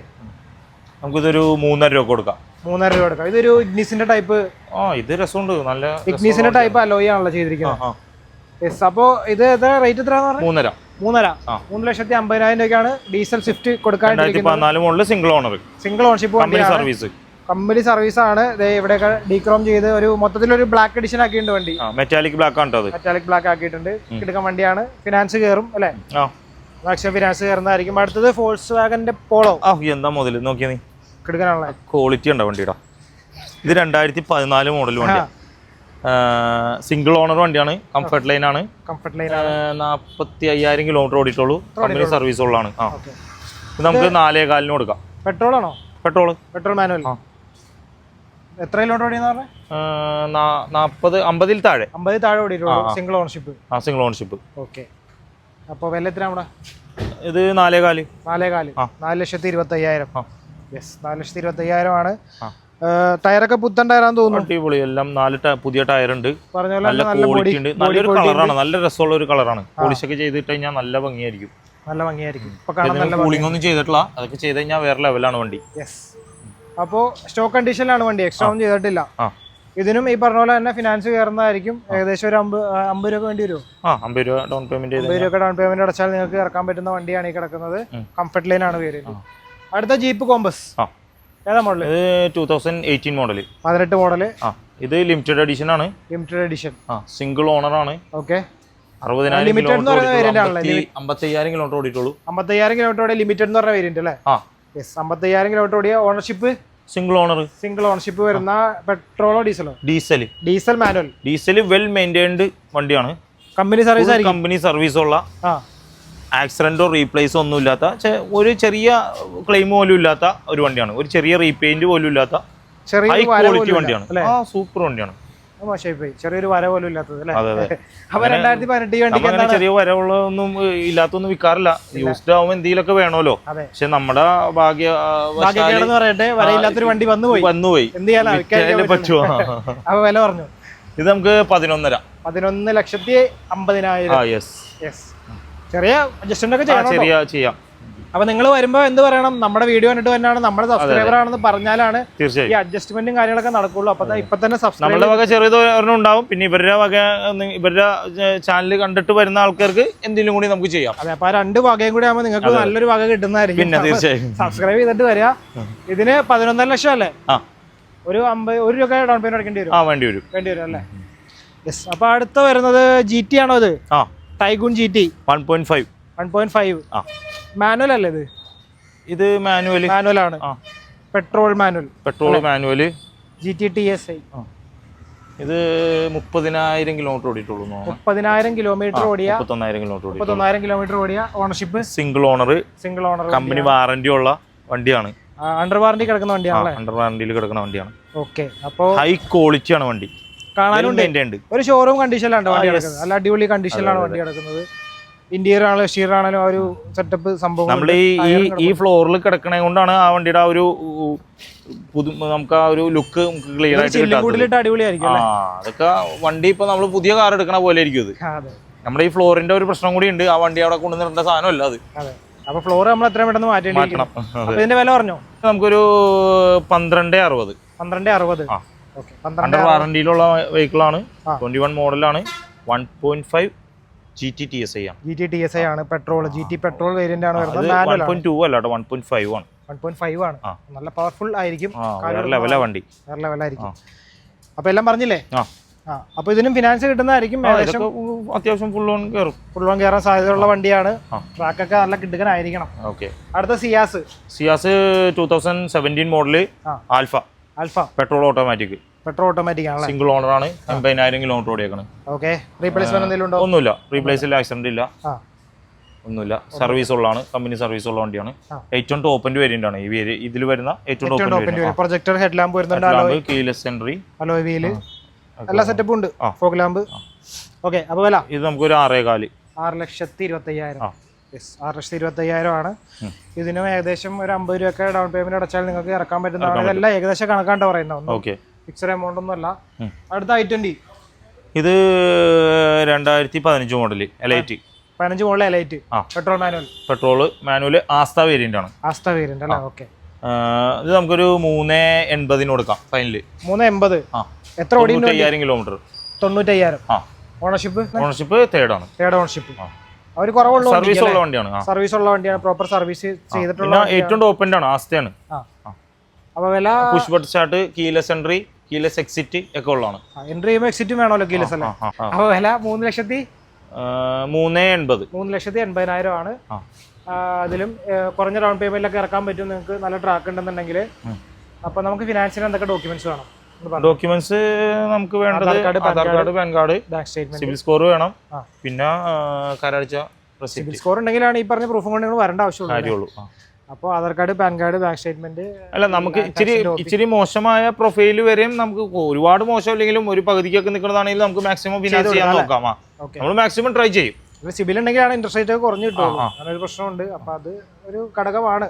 നമുക്കിതൊരു മൂന്നര രൂപ കൊടുക്കാം. മൂന്നര രൂപ കൊടുക്കാം. ഇതൊരു ഇഗ്നിസിന്റെ ടൈപ്പ് ആ ഇത് രസമുണ്ട്. നല്ല ഇഗ്നിസിന്റെ ടൈപ്പ് അലോയി ആണല്ലോ ചെയ്തിരിക്കുന്നത്. അപ്പോൾ ഇത് എത്ര റേറ്റ് എത്ര മൂന്നര. മൂന്നര. മൂന്ന് ലക്ഷത്തി അമ്പതിനായിരം രൂപയ്ക്കാണ് ഡീസൽ സ്വിഫ്റ്റ് കൊടുക്കാൻ single owner single ownership service company service ആണ്. ഇവിടെയൊക്കെ ഡീക്രോം ചെയ്ത് ഒരു മൊത്തത്തിൽ ഒരു ബ്ലാക്ക് എഡിഷൻ ആക്കിയിട്ടുണ്ട് വണ്ടി. മെറ്റാലിക് ബ്ലാക്ക് ആണ് മെറ്റാലിക് ബ്ലാക്ക് ആക്കിയിട്ടുണ്ട്. കിടക്കാൻ വണ്ടിയാണ്. ഫിനാൻസ് കയറും അല്ലേ? മാക്സിമം ഫിനാൻസ് കയറുന്നതായിരിക്കും അടുത്തത് ഫോൾസ് വാഗന്റെ പോളോ എന്താ മുതൽ നോക്കിയാ നീ. ക്വാളിറ്റി ഉണ്ടോ വണ്ടിയുടെ? ഇത് രണ്ടായിരത്തി പതിനാല് മോഡൽ വണ്ടിയാണ് സിംഗിൾ ഓണർ വണ്ടിയാണ് കംഫർട്ട് ലൈൻ ആണ്. കംഫർട്ട് ലൈൻ നാൽപ്പത്തി അയ്യായിരം കിലോമീറ്റർ ഓടിയിട്ടുള്ളൂ. കമ്പനി സർവീസ് ഉള്ളതാണ്. ആ. നമുക്ക് നാലേ കാലിന് കൊടുക്കാം. പെട്രോൾ ആണോ പെട്രോൾ. Petrol manual. എത്ര കിലോമീറ്റർ ഓടിയെന്ന് നാൽപ്പത് അമ്പതിൽ താഴെ. താഴെ ഓടിയിട്ടുള്ളൂ. സിംഗിൾ ഓണർഷിപ്പ് ആ സിംഗിൾ ഓണർഷിപ്പ് ഓക്കെ അപ്പോൾ വില എത്ര നമ്മുടെ ഇത് നാലേ കാൽ നാലേ കാൽ. നാല് ലക്ഷത്തി ഇരുപത്തി അയ്യായിരം യെസ് നാല് ലക്ഷത്തി ഇരുപത്തി. ടയറൊക്കെ പുത്തൻ ടയറാന്ന് തോന്നുന്നു. അടിപൊളി. എല്ലാം നാല് പുതിയ ടയർ ഉണ്ട് നല്ല ക്വാളിറ്റി ഉണ്ട്. നല്ലൊരു കളറാണ് നല്ല രസമുള്ള ഒരു കളറാണ് പോളിഷ് ഒക്കെ ചെയ്തിട്ട് കഴിഞ്ഞാൽ നല്ല ഭംഗിയായിരിക്കും. നല്ല ഭംഗിയായിരിക്കും. കൂളിംഗ് ഒന്നും ചെയ്തിട്ടില്ല. അതൊക്കെ ചെയ്ത് കഴിഞ്ഞാൽ വേറെ ലെവലാണ് വണ്ടി. യെസ് അപ്പോൾ സ്റ്റോക്ക് കണ്ടീഷനിലാണ് വണ്ടി. എക്സ്ട്രാ ഒന്നും ചെയ്തിട്ടില്ല. ഇതിനും ഈ പറഞ്ഞ പോലെ തന്നെ ഫിനാൻസ് കയറുന്നതായിരിക്കും. ഏകദേശം ഒരു അമ്പത് രൂപ വേണ്ടി വരുമോ അമ്പത് രൂപ ഡൗൺ പേയ്മെന്റ് അമ്പത് രൂപ ഡൗൺ പേയ്മെന്റ് അടച്ചാൽ നിങ്ങൾക്ക് ഇറക്കാൻ പറ്റുന്ന വണ്ടിയാണ് ഈ കിടക്കുന്നത്. കംഫർട്ട് ലൈനാണ് പേര്. അടുത്ത ജീപ്പ് കോമ്പസ് ആ. ഏതാ മോഡൽ ഇത് ടൂ തൗസൻഡ് എയ്റ്റീൻ മോഡൽ പതിനെട്ട് മോഡൽ ആ ഇത് ലിമിറ്റഡ് എഡിഷൻ ആണ്. ലിമിറ്റഡ് എഡിഷൻ ആ സിംഗിൾ ഓണർ ആണ്. ഓക്കെ അറുപതിനായിരം അമ്പത്തയ്യായിരം കിലോമീറ്റർ ഓടിയിട്ടുള്ളൂ. അമ്പത്തയ്യായിരം കിലോമീറ്റർ ലിമിറ്റഡ് എന്ന് പറഞ്ഞ വേരിയന്റ് അല്ലേ? ആ. യെസ് അമ്പത്തയ്യായിരം കിലോമീറ്റർ ഓടിയ ownership single owner single ownership വരുന്ന പെട്രോളോ ഡീസലോ diesel diesel manual diesel well maintained വണ്ടിയാണ്. കമ്പനി സർവീസ് കമ്പനി സർവീസ് ഉള്ള ആ ആക്സിഡന്റോ റീപ്ലേസോ ഒന്നും ഇല്ലാത്ത ഒരു ചെറിയ ക്ലെയിം പോലും ഇല്ലാത്ത ഒരു വണ്ടിയാണ്. ഒരു ചെറിയ റീപെയിന്റ് പോലും ഇല്ലാത്ത ചെറിയ ഹൈ ക്വാളിറ്റി വണ്ടിയാണ്. ആ സൂപ്പർ വണ്ടിയാണ്. ചെറിയൊരു വര പോലും ഇല്ലാത്തത് ചെറിയ വരവുള്ളതൊന്നും ഇല്ലാത്തൊന്നും വിൽക്കാറില്ല. യൂസ്ഡ് ആവുമ്പോൾ എന്തെങ്കിലുമൊക്കെ വേണമല്ലോ. പക്ഷെ നമ്മുടെ ഭാഗ്യ പറയട്ടെ വരയില്ലാത്തൊരു വണ്ടി വന്നുപോയി. വന്നുപോയി. എന്ത് പറ്റുള്ളൂ. പറ്റുമോ? അപ്പൊ വില പറഞ്ഞു ഇത് നമുക്ക് പതിനൊന്നര. പതിനൊന്ന് ലക്ഷത്തി അമ്പതിനായിരം. യെസ് യെസ് ചെറിയ അഡ്ജസ്റ്റ്മെന്റ് ഒക്കെ ചെയ്യാം ചെയ്യണം. ചെറിയ ചെയ്യാം. അപ്പൊ നിങ്ങൾ വരുമ്പോ എന്ത് പറയണം? നമ്മുടെ വീഡിയോ കണ്ടിട്ട് തന്നെയാണ് നമ്മുടെ സബ്സ്ക്രൈബർ ആണെന്ന് പറഞ്ഞാലാണ് ഈ അഡ്ജസ്റ്റ്മെന്റും കാര്യങ്ങളൊക്കെ നടക്കുള്ളൂ. അപ്പൊ ഇപ്പൊ തന്നെ നമ്മളുടെ വക ചെറിയത് ഒരെണ്ണം ഉണ്ടാവും. പിന്നെ ഇവരുടെ വക ഇവരുടെ ചാനൽ കണ്ടിട്ട് വരുന്ന ആൾക്കാർക്ക് എന്തെങ്കിലും കൂടി നമുക്ക് ചെയ്യാം. അതെ അപ്പൊ ആ രണ്ട് വകയും കൂടി ആകുമ്പോൾ നിങ്ങൾക്ക് നല്ലൊരു വക കിട്ടുന്നതായിരിക്കും. പിന്നെ തീർച്ചയായും. സബ്സ്ക്രൈബ് ചെയ്തിട്ട് വരിക. ഇതിന് പതിനൊന്നര ലക്ഷം അല്ലേ? ഒരു അമ്പത് ഒരു രൂപ ഡൗൺ പേയ്മെന്റ് അടക്കേണ്ടി വരും. വേണ്ടി വരും. വേണ്ടി വരും അല്ലേ? യെസ് അപ്പൊ അടുത്ത വരുന്നത് ജി ടി ആണോ അത് ആ. Taigun G T one point five one point five ആ. മാനുവൽ അല്ലേ ഇത്? ഇത് മാനുവൽ മാനുവൽ ആണ്. ആ. Petrol manual petrol manual G T T S I ഇത് മുപ്പതിനായിരം കിലോമീറ്റർ ഓടിയിട്ടുള്ളൂ. മുപ്പതിനായിരം കിലോമീറ്റർ ഓടിയ മുപ്പത്തൊന്നായിരം കിലോമീറ്റർ മുപ്പത്തൊന്നായിരം കിലോമീറ്റർ ഓടിയ ownership single owner single owner company warranty ഉള്ള വണ്ടിയാണ്. അണ്ടർ വാറന്റി കിടക്കുന്ന വണ്ടിയാണ് അണ്ടർ വാറന്റിയിൽ കിടക്കുന്ന വണ്ടിയാണ്. ഓക്കെ അപ്പോൾ ഹൈ ക്വാളിറ്റിയാണ് വണ്ടി. കാണാനുണ്ട്. ഒരു ഷോറൂം കണ്ടീഷനിലാണ് വണ്ടി. കിടക്കുന്നത്. നല്ല അടിപൊളി കണ്ടീഷനിലാണ് വണ്ടി കിടക്കുന്നത്. ഇന്റീരിയർ ആണെങ്കിലും എക്സ്റ്റീരിയർ ആണെങ്കിലും ആ ഒരു സെറ്റപ്പ് സംഭവം നമ്മൾ ഈ ഈ ഫ്ലോറിൽ കിടക്കണേ കൊണ്ടാണ് ആ വണ്ടിയുടെ ആ ഒരു പുതു നമുക്ക് ആ ഒരു ലുക്ക് നമുക്ക് ക്ലിയർ ആയിട്ട് അടിപൊളിയായിരിക്കും അതൊക്കെ വണ്ടി ഇപ്പൊ നമ്മൾ പുതിയ കാർ എടുക്കണ പോലെ ആയിരിക്കും അതെ. നമ്മുടെ ഈ ഫ്ലോറിന്റെ ഒരു പ്രശ്നം കൂടി ഉണ്ട്. ആ വണ്ടി അവിടെ കൊണ്ടുവന്നിട്ട സാധനമല്ല അത്. അതെ. അപ്പൊ ഫ്ലോർ നമ്മൾ എത്രയും പെട്ടെന്ന് മാറ്റേണ്ടി ഇതിന്റെ വില പറഞ്ഞോ? നമുക്കൊരു പന്ത്രണ്ട് അറുപത്. പന്ത്രണ്ട് അറുപത്. അണ്ടർ വാറന്റിയിലുള്ള വെഹിക്കിളാണ് ആണ് ട്വന്റി വൺ മോഡലാണ് one point five G T T S I ആണ്. G T T S I ആണ്. Petrol G T petrol variant ആണ് വരുന്നത്. വൺ പോയിന്റ് ടു അല്ല വൺ പോയിന്റ് ഫൈവ് ആണ്. വൺ പോയിന്റ് ഫൈവ് ആണ്. നല്ല പവർഫുൾ ആയിരിക്കും. വേറെ ലെവലാ വണ്ടി. വേറെ ലെവലായിരിക്കും ആയിരിക്കും. അപ്പൊ എല്ലാം പറഞ്ഞില്ലേ? അപ്പൊ ഇതിനും ഫിനാൻസ് കിട്ടുന്നതായിരിക്കും. ഏകദേശം അത്യാവശ്യം ഫുൾ ഓൺ കയറും ഫുൾ ഓൺ കയറാൻ സാധ്യതയുള്ള വണ്ടിയാണ്. ട്രാക്ക് ഒക്കെ നല്ല കിടുക്കനായിരിക്കണം. ഓക്കെ. അടുത്ത Ciaz Ciaz two thousand seventeen model alpha alpha? Petrol automatic. Petrol automatic single owner ആണ് എൺപതിനായിരം കിലോമീറ്റർ ഓടിയേക്കണം. ഓക്കെ. റീപ്ലേസ്മെന്റ് എന്തെങ്കിലും ഉണ്ടോ? ഒന്നുമില്ല. റീപ്ലേസ് ഇല്ല. ആക്സിഡന്റ് ഇല്ല ഒന്നുമില്ല. സർവീസ് ഉള്ളതാണ് കമ്പനി സർവീസ് ഉള്ള വണ്ടിയാണ്. ഏറ്റവും ടോപ്പിന്റെ വേരിയന്റ് ആണ്. ഈ ഇതിൽ വരുന്ന ഏറ്റവും ടോപ്പ് ടോപ്പിന്റെ പ്രൊജക്ടർ ഹെഡ് ലാമ്പ് വരുന്നുണ്ട്. കീലെസ് സെൻട്രി അലോയ് വീൽ എല്ലാ സെറ്റപ്പും ഉണ്ട്. ഫോഗ് ലാമ്പ് ഓക്കെ അപ്പോൾ വില? ഇത് നമുക്കൊരു ആറേ കാൽ ആറ് ലക്ഷത്തി ഇരുപത്തി അയ്യായിരം ആറ് ലക്ഷത്തി ഇരുപത്തി അയ്യായിരം ആണ് ഇതിന് ഏകദേശം ഒരു അമ്പത് രൂപയൊക്കെ ഡൗൺ പേയ്മെന്റ് അടച്ചാൽ നിങ്ങൾക്ക് ഇറക്കാൻ പറ്റുന്നതാണ് ഇതെല്ലാം ഏകദേശം കണക്കാണ്ട് പറയുന്ന ഫിക്സഡ് എമൗണ്ട് ഒന്നും അല്ല. അടുത്ത ഐ ട്വന്റി ഇത് രണ്ടായിരത്തി പതിനഞ്ച് മോഡൽ എലൈറ്റ് പതിനഞ്ച് model elite petrol manual petrol manual Asta variant ആണ്. ആസ്ത വേരിയന്റ് അല്ലേ? ഓക്കെ ഇത് നമുക്കൊരു മൂന്ന് എൺപതിന് കൊടുക്കാം ഫൈനൽ മൂന്ന് എൺപത്. എത്ര ഓടി അയ്യായിരം കിലോമീറ്റർ തൊണ്ണൂറ്റയ്യായിരം. ഓണർഷിപ്പ് ഓണർഷിപ്പ് ഓണർഷിപ്പ് ആണ്. തേർഡ് ഓണർഷിപ്പ് അവർ കുറവുള്ള സർവീസ് ഉള്ള വണ്ടിയാണ് സർവീസ് ഉള്ള വണ്ടിയാണ് പ്രോപ്പർ സർവീസ് ചെയ്തിട്ടുള്ള ഏറ്റവും ടോപ്പ് ആണ് ആസ്തിയാണ്. അപ്പോൾ അപ്പൊ വില push button start keyless entry keyless exit ഒക്കെ ഉള്ളതാണ്. എൻട്രി ചെയ്യുമ്പോൾ എക്സിറ്റും വേണമല്ലോ കീലെസ് അല്ലേ? ആ, ആ. അപ്പൊ വില മൂന്ന് ലക്ഷത്തി മൂന്ന് എൺപത്. മൂന്ന് ലക്ഷത്തി എൺപതിനായിരം ആണ്. അതിലും കുറഞ്ഞ ഡൗൺ പേയ്മെന്റിലൊക്കെ ഇറക്കാൻ പറ്റും നിങ്ങൾക്ക്. നല്ല ട്രാക്ക് ഉണ്ടെന്നുണ്ടെങ്കിൽ അപ്പോൾ അപ്പൊ നമുക്ക് ഫിനാൻസിന് എന്തൊക്കെ ഡോക്യുമെന്റ്സ് വേണം? ഡോക്യുമെന്റ്സ് നമുക്ക് വേണ്ടത് Aadhaar card, PAN card civil score വേണം. പിന്നെ റെസിപ്റ്റ് സിബിൽ സ്കോർ ഉണ്ടെങ്കിലാണ് ഈ പറഞ്ഞ പ്രൂഫും കൊണ്ട് വരേണ്ട ആവശ്യമുള്ളൂ. അപ്പോൾ Aadhaar card PAN card bank statement അല്ല നമുക്ക് ഇച്ചിരി ഇച്ചിരി മോശമായ പ്രൊഫൈൽ വരെയും നമുക്ക് ഒരുപാട് മോശമില്ലെങ്കിലും ഒരു പകുതിക്കൊക്കെ നിൽക്കുന്നതാണെങ്കിൽ നമുക്ക് മാക്സിമം ഫിനാൻസ് ചെയ്യാൻ നോക്കാം. നമ്മൾ മാക്സിമം ട്രൈ ചെയ്യും. സിബിൽ ഉണ്ടെങ്കിലാണ് ഇൻട്രസ്റ്റ് റേറ്റ് ഒക്കെ കുറഞ്ഞു കിട്ടും. അങ്ങനെ ഒരു പ്രശ്നമുണ്ട്. അപ്പൊ അത് ഒരു ഘടകമാണ്.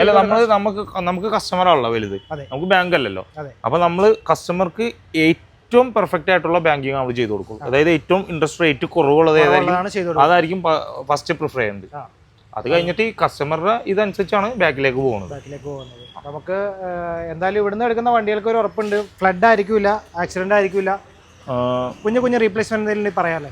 അല്ല നമ്മൾ നമുക്ക് നമുക്ക് കസ്റ്റമർ ആണല്ലോ വലുത്. നമുക്ക് ബാങ്ക് അല്ലല്ലോ. അപ്പൊ നമ്മൾ കസ്റ്റമർക്ക് ഏറ്റവും പെർഫെക്റ്റ് ആയിട്ടുള്ള ബാങ്കിങ് നമ്മൾ ചെയ്തു കൊടുക്കും അതായത് ഏറ്റവും ഇൻട്രസ്റ്റ് റേറ്റ് കുറവുള്ളത് ഏതായിരിക്കും? അതായിരിക്കും ഫസ്റ്റ് പ്രിഫർ ചെയ്യുന്നത്. അത് കഴിഞ്ഞിട്ട് ഈ കസ്റ്റമറുടെ ഇതനുസരിച്ചാണ് ബാക്കിലേക്ക് പോകുന്നത്. ബാക്കിലേക്ക് പോകുന്നത്. നമുക്ക് എന്തായാലും ഇവിടുന്ന് എടുക്കുന്ന വണ്ടികൾക്ക് ഒരു ഉറപ്പുണ്ട്. ഫ്ലഡ് ആയിരിക്കില്ല ആക്സിഡന്റ് ആയിരിക്കില്ല കുഞ്ഞു കുഞ്ഞു റീപ്ലേസ്മെന്റ് എന്തെങ്കിലും പറയാല്ലേ?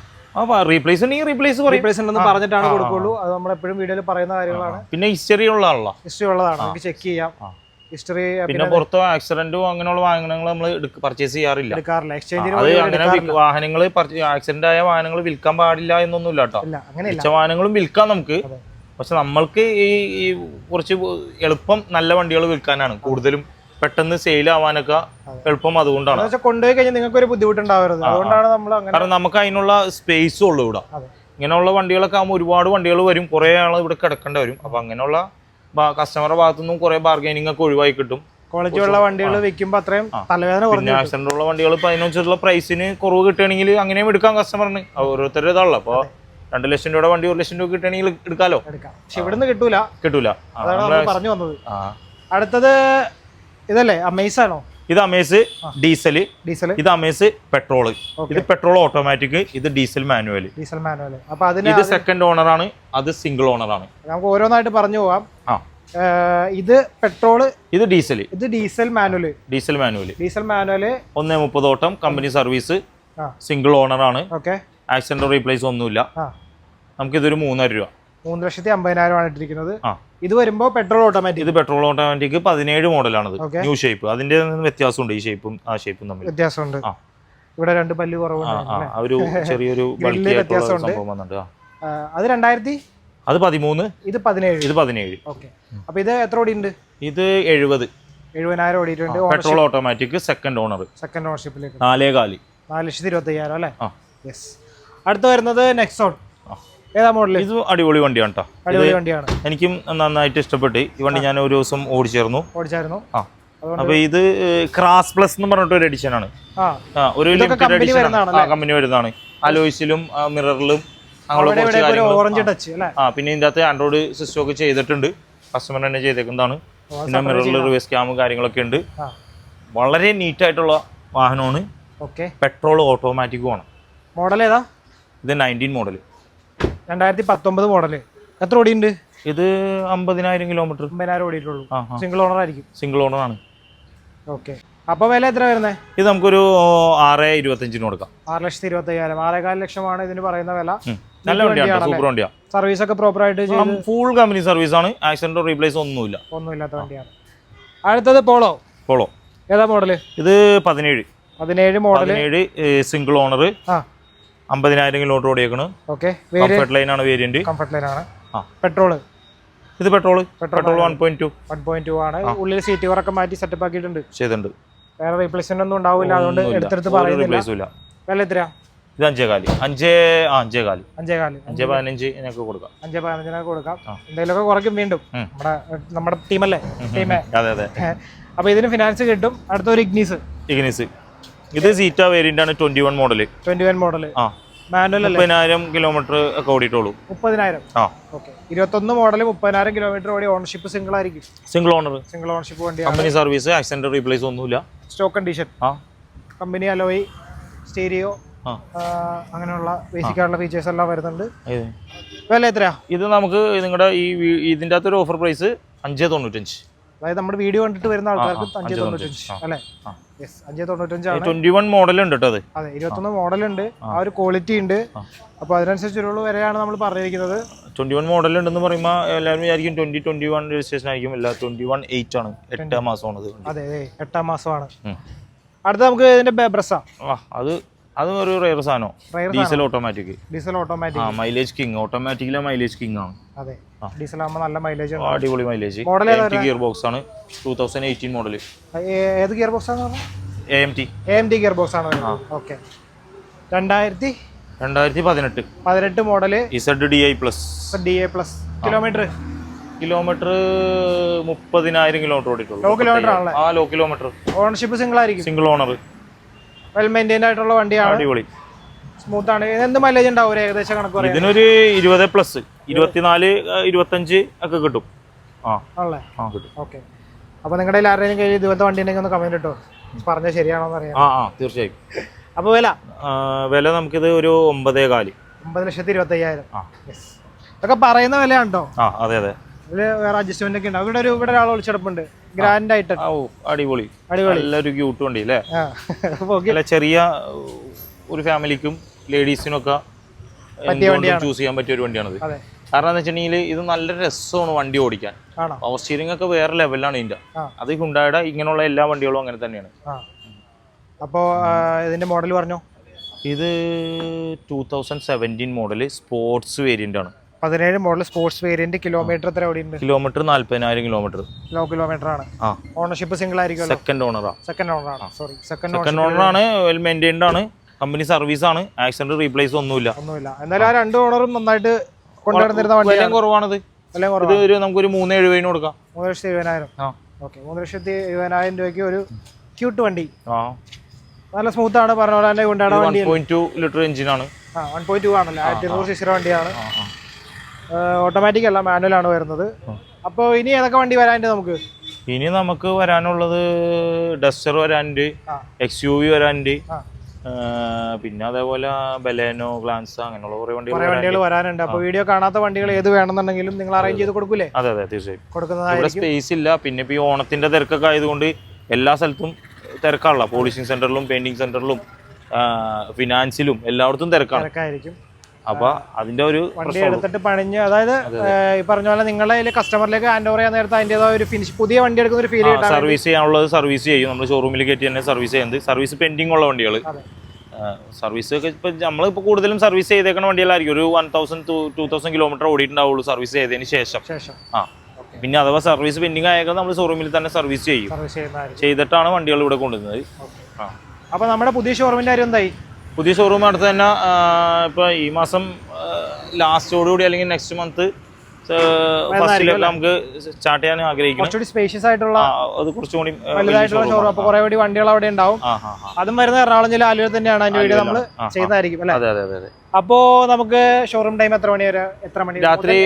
റീപ്ലേസ് ഉണ്ടെങ്കിൽ റീപ്ലേസ് റീപ്ലേസ്മെന്റ് എന്ന് പറഞ്ഞിട്ടാണ് കൊടുക്കുള്ളൂ. അത് നമ്മൾ എപ്പോഴും വീഡിയോയിൽ പറയുന്ന കാര്യങ്ങളാണ്. പിന്നെ ഹിസ്റ്ററി ഉള്ള ആളാ. ഹിസ്റ്ററി ഉള്ളതാണ്. നമുക്ക് ചെക്ക് ചെയ്യാം. ഹിസ്റ്ററി പിന്നെ പുറത്തോ ആക്സിഡന്റോ അങ്ങനെയുള്ള വാഹനങ്ങൾ നമ്മൾ പർച്ചേസ് ചെയ്യാറില്ല. എടുക്കാറില്ല. എക്സ്ചേഞ്ച് അത് അങ്ങനെ വാഹനങ്ങൾ ആക്സിഡന്റ് ആയ വാഹനങ്ങൾ വിൽക്കാൻ പാടില്ല എന്നൊന്നുമില്ല കേട്ടോ. ഇല്ല അങ്ങനെയില്ല. മിച്ച വാഹനങ്ങളും വിൽക്കാം നമുക്ക്. പക്ഷെ നമ്മൾക്ക് ഈ കുറച്ച് എളുപ്പം നല്ല വണ്ടികൾ വിൽക്കാനാണ്. കൂടുതലും പെട്ടെന്ന് സെയിൽ ആവാനൊക്കെ എളുപ്പം അതുകൊണ്ടാണ്. കൊണ്ടുപോയി കഴിഞ്ഞാൽ നിങ്ങൾക്ക് ഒരു ബുദ്ധിമുട്ടുണ്ടാവരുത് അതുകൊണ്ടാണ് നമ്മൾ കാരണം നമുക്ക് അതിനുള്ള സ്പേസും ഉള്ളു ഇവിടെ. ഇങ്ങനെയുള്ള വണ്ടികളൊക്കെ ആകുമ്പോൾ ഒരുപാട് വണ്ടികൾ വരും. കുറേ ആൾ ഇവിടെ കിടക്കേണ്ടി വരും. അപ്പൊ അങ്ങനെയുള്ള കസ്റ്റമറുടെ ഭാഗത്തു നിന്നും കുറെ ബാർഗൈനിങ് ഒക്കെ ഒഴിവായി കിട്ടും. ക്വാളിറ്റി ഉള്ള വണ്ടികൾ വെക്കുമ്പോൾ അത്രയും തലവേദന കുറഞ്ഞു ആക്സിഡന്റ് ഉള്ള വണ്ടികൾ ഇപ്പൊ അതിനനുസരിച്ചുള്ള പ്രൈസിന് കുറവ് കിട്ടുകയാണെങ്കിൽ അങ്ങനെയും എടുക്കാം കസ്റ്റമറിന് ഓരോരുത്തരുടെ ഇതാണല്ലോ. അപ്പോൾ രണ്ട് ലക്ഷം രൂപയുടെ വണ്ടി ഒരു ലക്ഷം രൂപ കിട്ടുകയാണെങ്കിൽ എടുക്കാലോ? പക്ഷെ ഇവിടുന്ന് കിട്ടൂല. കിട്ടൂല. അതാണ് പറഞ്ഞു വന്നത്. അടുത്തത് ഇതല്ലേ? അമേസ് ആണോ? ഇത് അമേസ് ഡീസൽ ഡീസൽ ഇത് അമേസ് പെട്രോൾ ഇത് പെട്രോൾ ഓട്ടോമാറ്റിക് ഇത് ഡീസൽ മാനുവൽ. Diesel manual. അപ്പൊ അതിന് ഇത് സെക്കൻഡ് ഓണർ ആണ് അത് സിംഗിൾ ഓണർ ആണ്. നമുക്ക് ഓരോന്നായിട്ട് പറഞ്ഞു പോവാം. ആ. ഇത് പെട്രോൾ ഇത് ഡീസൽ ഇത് diesel manual diesel manual diesel manual ഒന്ന് മുപ്പത് ഓട്ടം കമ്പനി സർവീസ് സിംഗിൾ ഓണർ ആണ്. ഓക്കെ. ആക്സിഡന്റ് റീപ്ലേസ് ഒന്നുമില്ല. നമുക്കിതൊരു മൂന്നര രൂപ. മൂന്ന് ലക്ഷത്തി അമ്പതിനായിരം ആണ് ഇട്ടിരിക്കുന്നത്. ആ. ഇത് വരുമ്പോൾ പെട്രോൾ ഓട്ടോമാറ്റിക് ഇത് പെട്രോൾ ഓട്ടോമാറ്റിക് പതിനേഴ് മോഡലാണ് Okay. ന്യൂ ഷേപ്പ് അതിന്റെ വ്യത്യാസമുണ്ട് ഈ ഷേപ്പും ആ ഷേപ്പും തമ്മിൽ. വ്യത്യാസമുണ്ട്. ഇവിടെ രണ്ട് പല്ല് കുറവുണ്ട് ഒരു ചെറിയൊരു സംഭവം വന്നിട്ട് ആ. ആ, അത് രണ്ടായിരത്തി? അത് പതിമൂന്ന്. ഇത് പതിനേഴ്. ഇത് പതിനേഴ്. ഓക്കെ അപ്പൊ ഇത് എത്ര ഓടിയുണ്ട് ഇത് എഴുപത്. എഴുപതിനായിരം ഓടിയിട്ടുണ്ട്. Petrol automatic second owner second ഓണർഷിപ്പിലേക്ക് നാലേ കാലി നാല് ലക്ഷത്തി ഇരുപത്തി അയ്യായിരം അല്ലേ യെസ് അടുത്ത് വരുന്നത് നെക്സോൺ. ഏതാ മോഡൽ ഇത് അടിപൊളി വണ്ടിയാണ് കേട്ടോ അടിപൊളി വണ്ടിയാണ്. എനിക്കും നന്നായിട്ട് ഇഷ്ടപ്പെട്ടു. ഈ വണ്ടി ഞാൻ ഒരു ദിവസം ഓടിച്ചേർന്നു ഓടിച്ചായിരുന്നു. ആ. അപ്പൊ ഇത് ക്രാസ് പ്ലസ് എന്ന് പറഞ്ഞിട്ട് ഒരു എഡിഷൻ ആണ്. ഒരു ലിമിറ്റഡ് എഡിഷൻ കമ്പനി വരുന്നതാണ്. അലോയ്സിലും മിററിലും ഓറഞ്ച് ടച്ച് ആ. പിന്നെ ഇതിന്റെ അകത്ത് ആൻഡ്രോയിഡ് സിസ്റ്റം ഒക്കെ ചെയ്തിട്ടുണ്ട്. കസ്റ്റമർ തന്നെ ചെയ്തേക്കുന്നതാണ്. പിന്നെ മിററിൽ റിവേഴ്സ് ക്യാമും കാര്യങ്ങളൊക്കെ ഉണ്ട്. വളരെ നീറ്റ് ആയിട്ടുള്ള വാഹനമാണ്. പെട്രോൾ ഓട്ടോമാറ്റിക്കും ആണ്. മോഡൽ ഏതാ? ഇത് നയന്റീൻ മോഡൽ രണ്ടായിരത്തി പത്തൊമ്പത് മോഡൽ എത്ര ഓടിയുണ്ട് ഇത് അമ്പതിനായിരം കിലോമീറ്റർ അമ്പതിനായിരം ഓടിയിട്ടുള്ളൂ. സിംഗിൾ ഓണർ ആയിരിക്കും. സിംഗിൾ ഓണർ ആണ്. ഓക്കെ അപ്പൊ വില എത്ര വരുന്നത് ഇത് നമുക്കൊരു ആറ് ഇരുപത്തഞ്ചിന് കൊടുക്കാം. ആറ് ലക്ഷത്തി ഇരുപത്തി അയ്യായിരം ആറേകാൽ ലക്ഷമാണ് ഇതിന് പറയുന്ന വില. നല്ല വണ്ടിയാണ് സൂപ്പർ വണ്ടിയാണ് സർവീസ് ഒക്കെ പ്രോപ്പർ ആയിട്ട് ഫുൾ കമ്പനി സർവീസ് ആണ്. ആക്സിഡന്റ് റീപ്ലേസ് ഒന്നുമില്ല. ഒന്നുമില്ലാത്ത വണ്ടിയാണ്. അടുത്തത് പോളോ പോളോ ഏതാ മോഡൽ ഇത് പതിനേഴ്. പതിനേഴ് മോഡൽ പതിനേഴ് സിംഗിൾ ഓണർ ആ. അമ്പതിനായിരം കിലോമീറ്റർ ഓടിയേക്കണ്. ഓക്കെ. കംഫർട്ട് ലൈൻ ആണ് വേരിയന്റ് കംഫർട്ട് ലൈൻ ആണ്. ആ. പെട്രോൾ ഇത് petrol petrol one point two one point two ആണ്. ഉള്ളിൽ സീറ്റ് കവറൊക്കെ മാറ്റി സെറ്റപ്പ് ആക്കിയിട്ടുണ്ട്. ചെയ്തിട്ടുണ്ട്. വേറെ റീപ്ലേസ്മെന്റ് ഒന്നും ഉണ്ടാവില്ല. അതുകൊണ്ട് എടുത്തെടുത്ത് പറയുന്നില്ല. വില എത്രയാ? ഇത് അഞ്ചേ കാലി അഞ്ചേ ആ അഞ്ചേ കാലി അഞ്ചേ കാലി അഞ്ചേ പതിനഞ്ച് ഇതിനൊക്കെ കൊടുക്കാം. അഞ്ചേ പതിനഞ്ചിനൊക്കെ കൊടുക്കാം. എന്തെങ്കിലും എന്തെങ്കിലുമൊക്കെ കുറയ്ക്കും വീണ്ടും. നമ്മുടെ നമ്മുടെ ടീമല്ലേ ടീമേ അതെ അതെ. അപ്പൊ ഇതിന് ഫിനാൻസ് കിട്ടും. അടുത്തൊരു ഇഗ്നീസ് ഇഗ്നിസ് ഇത് സീറ്റ വേരിയന്റ് ആണ് twenty one model twenty one model ആ മാനുവൽ മുപ്പതിനായിരം കിലോമീറ്റർ ഒക്കെ ഓടിയിട്ടുള്ളൂ. മുപ്പതിനായിരം? ആ. ഓക്കെ ഇരുപത്തൊന്ന് മോഡൽ മുപ്പതിനായിരം കിലോമീറ്റർ ഓടി ഓണർഷിപ്പ് സിംഗിൾ ആയിരിക്കും. സിംഗിൾ ഓണർ സിംഗിൾ ഓണർഷിപ്പ് വണ്ടി കമ്പനി സർവീസ് ആക്സിഡന്റ് റീപ്ലേസ് ഒന്നുമില്ല. സ്റ്റോക്ക് കണ്ടീഷൻ ആ. കമ്പനി അലോയി സ്റ്റീരിയോ അങ്ങനെയുള്ള ബേസിക് ആയിട്ടുള്ള ഫീച്ചേഴ്സ് എല്ലാം വരുന്നുണ്ട്. വില എത്രയാ? ഇത് നമുക്ക് നിങ്ങളുടെ ഈ ഇതിന്റെ അകത്തൊരു ഓഫർ പ്രൈസ് അഞ്ച് തൊണ്ണൂറ്റഞ്ച്. അതായത് നമ്മുടെ വീഡിയോ കണ്ടിട്ട് വരുന്ന ആൾക്കാർക്ക് അഞ്ചേ തൊണ്ണൂറ്റഞ്ച് ആ. അല്ലേ? ആ. യെസ് അഞ്ച് തൊണ്ണൂറ്റഞ്ചാണ് ട്വന്റി വൺ മോഡൽ ഉണ്ട് കേട്ടോ അത് ഇരുപത്തൊന്ന് മോഡൽ ഉണ്ട്. ആ. ഒരു ക്വാളിറ്റി ഉണ്ട്. ആ. അപ്പോൾ അതിനനുസരിച്ചുള്ള വരെയാണ് നമ്മൾ പറഞ്ഞിരിക്കുന്നത്. ട്വന്റി വൺ മോഡൽ ഉണ്ടെന്ന് പറയുമ്പോൾ എല്ലാവരും വിചാരിക്കും ട്വന്റി ട്വന്റി വൺ രജിസ്ട്രേഷൻ ആയിരിക്കും. അല്ല ട്വന്റി വൺ എയ്റ്റ് ആണ്. എട്ടാം മാസമാണ് ഇത് അതെ അതെ എട്ടാം മാസമാണ്. അടുത്ത നമുക്ക് ഇതിന്റെ ബ്രസ്സാ ആ. അത് അത് ഒരു റെയർ സാധനം? ഡീസൽ ഓട്ടോമാറ്റിക് ഡീസൽ ആ ഓട്ടോമാറ്റിക് മൈലേജ് കിങ് ഓട്ടോമാറ്റിക്കിലെ മൈലേജ് കിങ് ആണ്. അതെ. ഡീസൽ ആകുമ്പോൾ നല്ല മൈലേജ് ഉണ്ട്. അടിപൊളി മൈലേജ് ഏതാ ഗിയർ ബോക്സ് ആണ്. ടൂ തൗസൻഡ് എയ്റ്റീൻ മോഡൽ ഏത് ഗിയർ ബോക്സ് ആണ് A M T A gearbox ആണ് ഓക്കെ. രണ്ടായിരത്തി രണ്ടായിരത്തി പതിനെട്ട്. പതിനെട്ട് model Z D I plus D I plus kilometre kilometre മുപ്പതിനായിരം കിലോമീറ്റർ ഓടിയിട്ടുള്ളൂ. ലോ കിലോമീറ്റർ ആണല്ലേ? ആ ലോ കിലോമീറ്റർ ഓണർഷിപ്പ് സിംഗിൾ ആയിരിക്കും. സിംഗിൾ ഓണർ വെൽ മെയിന്റൈൻഡ് ആയിട്ടുള്ള വണ്ടിയാണ്. അടിപൊളി. സ്മൂത്ത് ആണ് എന്ത് മൈലേജ് ഉണ്ടാവും ഒരു ഏകദേശം കണക്ക് പറയാം ഇതിനൊരു ഇരുപത് പ്ലസ് ഇരുപത്തിനാല് ഇരുപത്തഞ്ച് ഒക്കെ കിട്ടും. ആ. ആണല്ലേ? ആ കിട്ടും. ഓക്കെ. അപ്പോൾ നിങ്ങളുടെ കയ്യിൽ ആരുടെയും കയ്യിൽ ഇതുപോലത്തെ വണ്ടി ഉണ്ടെങ്കിൽ ഒന്ന് കമന്റ് ഇട്ടോ? പറഞ്ഞ ശരിയാണോ എന്ന് അറിയാം. ആ ആ തീർച്ചയായും. അപ്പോൾ വില? വില നമുക്കിത് ഒരു ഒമ്പതേ കാൽ. ഒമ്പത് ലക്ഷത്തി ഇരുപത്തയ്യായിരം. ആ. ഇതൊക്കെ പറയുന്ന വിലയാണ്? കേട്ടോ ആ അതെ അതെ. ഇതിൽ വേറെ അഡ്ജസ്റ്റ്മെന്റ് ഒക്കെ ഉണ്ടാവും. ഇവിടെ ഒരു ഇവിടെ ഒരാൾ വിളിച്ചെടുപ്പുണ്ട് ഗ്രാൻഡ് ആയിട്ട്. ഓ അടിപൊളി. അടിപൊളി. നല്ലൊരു ക്യൂട്ട് വണ്ടി അല്ലേ? ചെറിയ ഒരു ഫാമിലിക്കും ലേഡീസിനൊക്കെ ചൂസ് ചെയ്യാൻ പറ്റിയ ഒരു വണ്ടിയാണിത്. കാരണം എന്ന് വെച്ചിട്ടുണ്ടെങ്കിൽ ഇത് നല്ല രസമാണ് വണ്ടി ഓടിക്കാൻ. പവർ സ്റ്റിയറിംഗ് ഒക്കെ വേറെ ലെവലാണ് ഇതിന്റെ. അത് ഹുണ്ടായുടെ ഇങ്ങനെയുള്ള എല്ലാ വണ്ടികളും അങ്ങനെ തന്നെയാണ്. അപ്പോ ഇതിന്റെ മോഡൽ പറഞ്ഞോ? ഇത് two thousand seventeen model sports variant ആണ്. പതിനേഴ് മോഡൽ സ്പോർട്സ് വേരിയന്റ് കിലോമീറ്റർ എത്ര ഓടി കിലോമീറ്റർ നാല്പതിനായിരം കിലോമീറ്റർ ലോ കിലോമീറ്റർ ആണ്. ഓണർഷിപ്പ് സിംഗിൾ ആയിരിക്കും സെക്കൻഡ് ഓണറാണ് സെക്കൻഡ് ഓണറാണ് സോറി സെക്കൻഡ് സെക്കൻഡ് ഓണറാണ് വെൽ മെയിന്റൈൻഡ് ആണ്. കമ്പനി സർവീസ് ആണ്. ആക്സിഡന്റ് റീപ്ലേസ് ഒന്നുമില്ല. ഒന്നുമില്ല. എന്തായാലും ആ രണ്ട് ഓണറും നന്നായിട്ട് കൊണ്ടുവരുന്നിരുന്ന വിലയും കുറവാണിത്. ഇത് ഒരു നമുക്കൊരു മൂന്ന് എഴുപതിന് കൊടുക്കാം. മൂന്ന് ലക്ഷത്തി എഴുപതിനായിരം. ഓക്കെ. മൂന്ന് ലക്ഷത്തി എഴുപതിനായിരം രൂപയ്ക്ക് ഒരു ക്യൂട്ട് വണ്ടി. നല്ല സ്മൂത്ത് ആണ് പറഞ്ഞ പോലെ തന്നെ കൊണ്ടാണ് വണ്ടി പോയിന്റ് ടു ലിറ്റർ എഞ്ചിനാണ് ആ വൺ പോയിന്റ് ടു ആണല്ലേ? ആയിരത്തി ഇരുന്നൂറ് സിസിയുടെ വണ്ടിയാണ്. ഓട്ടോമാറ്റിക് അല്ല മാനുവൽ ആണ് വരുന്നത്. അപ്പോൾ ഇനി ഏതൊക്കെ വണ്ടി വരാനുണ്ട് നമുക്ക്? ഇനി നമുക്ക് വരാനുള്ളത് ഡസ്റ്റർ വരാനുണ്ട്. എക്സ് യു വി വരാനുണ്ട്. പിന്നെ അതേപോലെ ബലേനോ ഗ്ലാൻസ് അങ്ങനെയുള്ള കുറേ വണ്ടികൾ കുറേ വണ്ടികൾ വരാനുണ്ട്. അപ്പോൾ വീഡിയോ കാണാത്ത വണ്ടികൾ ഏത് വേണമെന്നുണ്ടെങ്കിലും നിങ്ങൾ അറേഞ്ച് ചെയ്ത് കൊടുക്കൂലേ? അതെ അതെ തീർച്ചയായും. ഇവിടെ സ്പേസ് ഇല്ല. പിന്നെ ഇപ്പൊ ഈ ഓണത്തിന്റെ തിരക്കൊക്കെ ആയതുകൊണ്ട് എല്ലാ സ്ഥലത്തും തിരക്കാണല്ലോ. പോളിഷിംഗ് സെന്ററിലും പെയിന്റിംഗ് സെന്ററിലും ഫിനാൻസിലും എല്ലായിടത്തും തിരക്കാണ്. തിരക്കായിരിക്കും. അപ്പൊ അതിന്റെ ഒരു വണ്ടി എടുത്തിട്ട് പണിഞ്ഞ് അതായത് ഈ പറഞ്ഞ പോലെ നിങ്ങളെ കസ്റ്റമറിലേക്ക് ഹാൻഡ് ഓവർ ചെയ്യാൻ നേരത്തെ അതിന്റെതായ ഒരു ഫിനിഷ് പുതിയ വണ്ടി എടുക്കുന്ന ഒരു ഫീൽ സർവീസ് ചെയ്യാനുള്ളത് സർവീസ് ചെയ്യും. നമ്മൾ ഷോറൂമിൽ കയറ്റി തന്നെ സർവീസ് ചെയ്യുന്നത്. സർവീസ് പെൻഡിങ് ഉള്ള വണ്ടികൾ സർവീസ് ഒക്കെ ഇപ്പൊ നമ്മളിപ്പോൾ കൂടുതലും സർവീസ് ചെയ്തേക്കുന്ന വണ്ടികളായിരിക്കും. ഒരു one thousand two two thousand kilometre ഓടിയിട്ടുണ്ടാവുള്ളൂ service ചെയ്തതിന് ശേഷം. ആ പിന്നെ അഥവാ സർവീസ് പെൻഡിങ് ആയേക്കാൾ നമ്മൾ ഷോറൂമിൽ തന്നെ സർവീസ് ചെയ്യും. ചെയ്തിട്ടാണ് വണ്ടികൾ ഇവിടെ കൊണ്ടുവരുന്നത്. അപ്പോൾ നമ്മുടെ പുതിയ ഷോറൂമിന്റെ കാര്യം എന്തായി? പുതിയ ഷോറൂം അടുത്ത് തന്നെ ഇപ്പോൾ ഈ മാസം ലാസ്റ്റോടുകൂടി അല്ലെങ്കിൽ നെക്സ്റ്റ് മന്ത് ഫസ്റ്റിലൊക്കെ നമുക്ക് സ്റ്റാർട്ട് ചെയ്യാൻ ആഗ്രഹിക്കുന്നു. സ്പേഷ്യസ് ആയിട്ടുള്ള അത് കുറച്ചുകൂടി വലുതായിട്ടുള്ള ഷോറൂം അപ്പൊ കുറെ കൂടി വണ്ടികൾ അവിടെ ഉണ്ടാവും. അതും വരുന്ന എറണാകുളം ജില്ല ആലുവ തന്നെയാണ്. അതിന്റെ വീഡിയോ നമ്മൾ. അല്ലേ? അതെ അപ്പോ നമുക്ക് ഷോറൂം ടൈം എത്ര മണി വരെ എത്ര മണി രാത്രി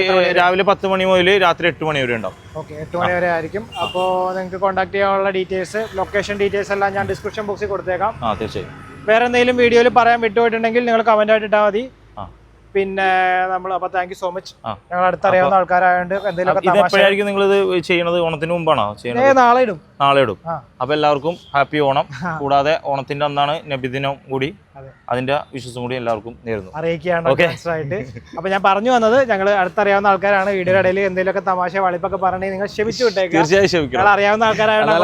രാവിലെ പത്ത് മണി മുതൽ രാത്രി എട്ട് മണി വരെ ഉണ്ടാവും. ഓക്കെ എട്ട് മണി വരെ ആയിരിക്കും. അപ്പോൾ നിങ്ങൾക്ക് കോൺടാക്ട് ചെയ്യാനുള്ള ഡീറ്റെയിൽസ് ലൊക്കേഷൻ ഡീറ്റെയിൽസ് എല്ലാം ഞാൻ ഡിസ്ക്രിപ്ഷൻ ബോക്സിൽ കൊടുത്തേക്കാം. തീർച്ചയായും. വേറെ എന്തെങ്കിലും വീഡിയോയിൽ പറയാൻ വിട്ടുപോയിട്ടുണ്ടെങ്കിൽ നിങ്ങൾ കമന്റ് ആയിട്ട് ഇട്ടാൽ മതി. പിന്നെ നമ്മൾ അപ്പൊ താങ്ക് യു സോ മച്ച്. ഞങ്ങൾ അടുത്തറിയാവുന്ന ആൾക്കാരായതുകൊണ്ട് തമാശ എപ്പോഴായിരിക്കും നിങ്ങൾ ഇത് ചെയ്യണത്? ഓണത്തിന് മുമ്പാണോ ചെയ്യുന്നത് നാളെ ഇടും. നാളെ ഇടും. അപ്പൊ എല്ലാവർക്കും ഹാപ്പി ഓണം. കൂടാതെ ഓണത്തിന്റെ അന്നാണ് നബിദിനം കൂടി. അതെ. അതിന്റെ വിശ്വസം കൂടി എല്ലാവർക്കും നേരുന്നു. അറിയിക്കുകയാണ് അപ്പൊ ഞാൻ പറഞ്ഞു വന്നത് ഞങ്ങൾ അടുത്തറിയാവുന്ന ആൾക്കാരാണ്. വീഡിയോയുടെ ഇടയിൽ എന്തെങ്കിലുമൊക്കെ തമാശ വളിപ്പൊക്കെ പറഞ്ഞേ നിങ്ങൾ ക്ഷമിച്ചു വിട്ടേക്ക്. തീർച്ചയായും അറിയാവുന്ന ആൾക്കാരാണ്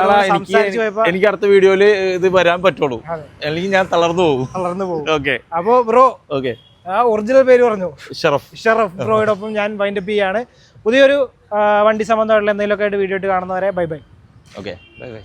എനിക്ക് അടുത്ത വീഡിയോയിൽ ഇത് വരാൻ പറ്റുള്ളൂ. അല്ലെങ്കിൽ ഞാൻ തളർന്നു പോകും. തളർന്നു പോകും. ഓക്കെ അപ്പോ ബ്രോ ഓക്കെ ആ ഒറിജിനൽ പേര് പറഞ്ഞു. ഷറഫ്. ഷറഫ് ബ്രോയോടൊപ്പം ഞാൻ വൈൻഡ് അപ്പ് ചെയ്യാണ്. പുതിയൊരു വണ്ടി സംബന്ധമായിട്ടുള്ള എന്തെങ്കിലുമൊക്കെ ആയിട്ട് വീഡിയോ ഇട്ട് കാണുന്നവരെ bye bye okay bye bye